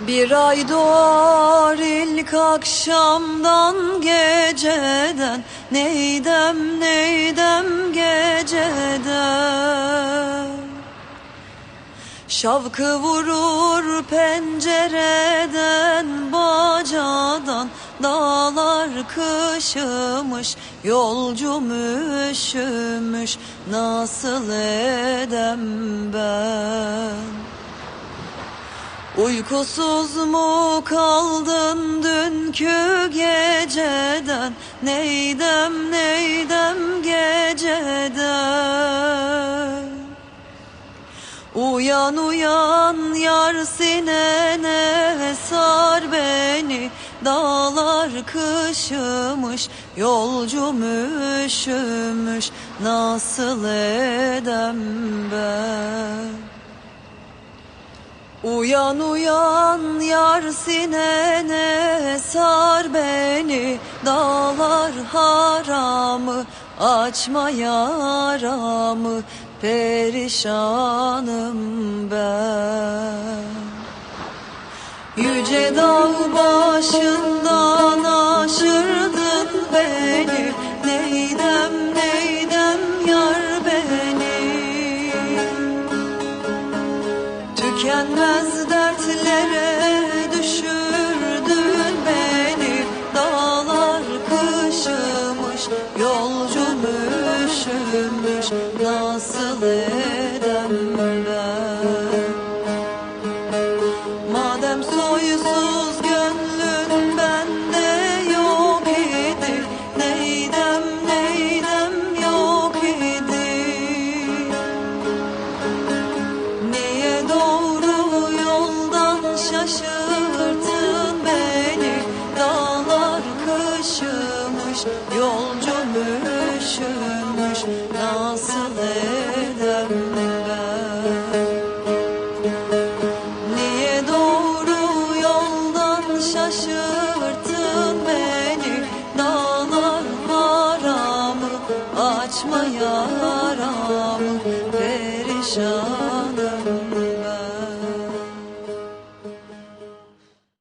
Bir ay doğar ilk akşamdan geceden. Neydem neydem geceden? Şavkı vurur pencereden bacadan. Dağlar kışımış yolcum üşümüş. Nasıl edem ben Uykusuz mu kaldın dünkü geceden? Neydem neydem geceden? Uyan uyan yar sinene sar beni. Dağlar kışımış yolcum üşümüş. Nasıl edem ben Uyan uyan yar sinene sar beni Dağlar haramı açma yaramı Perişanım ben. Yüce dağ başından aşırdın beni Tükenmez dertlere düşürdün beni. Dağlar kışımış, yolcum üşümüş. Nasıl edem şaşırttın beni Dağlar kışımış, yolcum üşümüş Nasıl edem ben? Niye doğru yoldan şaşırttın beni Dağlar haramı açma yaramı Perişan